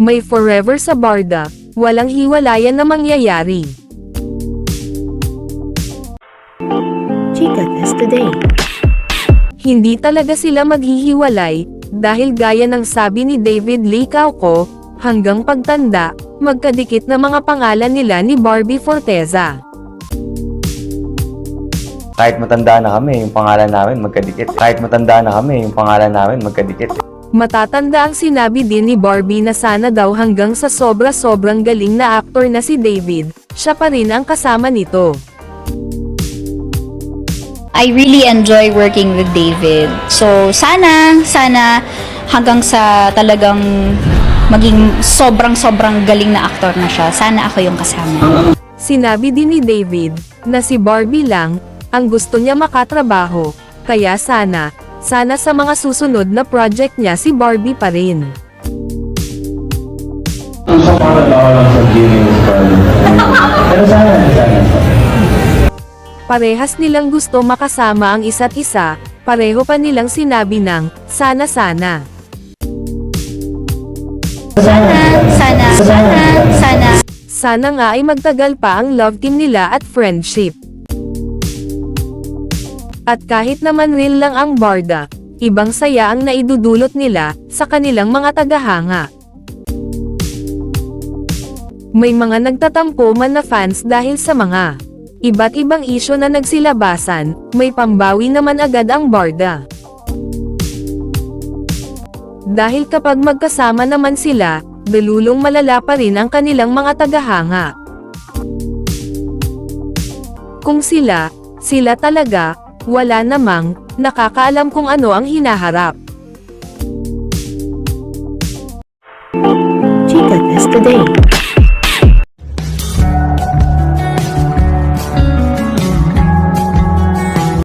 May forever sa barda, walang hiwalayan na mangyayari. Chica Test Today. Hindi talaga sila maghihiwalay, dahil gaya ng sabi ni David Lee Cauco, hanggang pagtanda, magkadikit na mga pangalan nila ni Barbie Forteza. Kahit matanda na kami, yung pangalan namin magkadikit. Kahit matanda na kami, yung pangalan namin magkadikit. Matatanda ang sinabi din ni Barbie na sana daw hanggang sa sobra-sobrang galing na aktor na si David, siya pa rin ang kasama nito. I really enjoy working with David. So, sana, sana hanggang sa talagang maging sobrang-sobrang galing na aktor na siya, sana ako yung kasama. Sinabi din ni David, na si Barbie lang, ang gusto niya makatrabaho, kaya sana, sana sa mga susunod na project niya si Barbie pa rin. Gusto ko na ako lang sa Genius. Pero sana, sana. Parehas nilang gusto makasama ang isa't isa, pareho pa nilang sinabi ng, sana sana. Sana, sana, sana, sana. Sana nga ay magtagal pa ang love team nila at friendship. At kahit naman real lang ang barda, ibang saya ang naidudulot nila sa kanilang mga tagahanga. May mga nagtatampo man na fans dahil sa mga iba't ibang isyo na nagsilabasan, may pambawi naman agad ang barda. Dahil kapag magkasama naman sila, dalulong malala pa rin ang kanilang mga tagahanga. Kung sila, sila talaga, wala namang, nakakaalam kung ano ang hinaharap. Chica Test Today.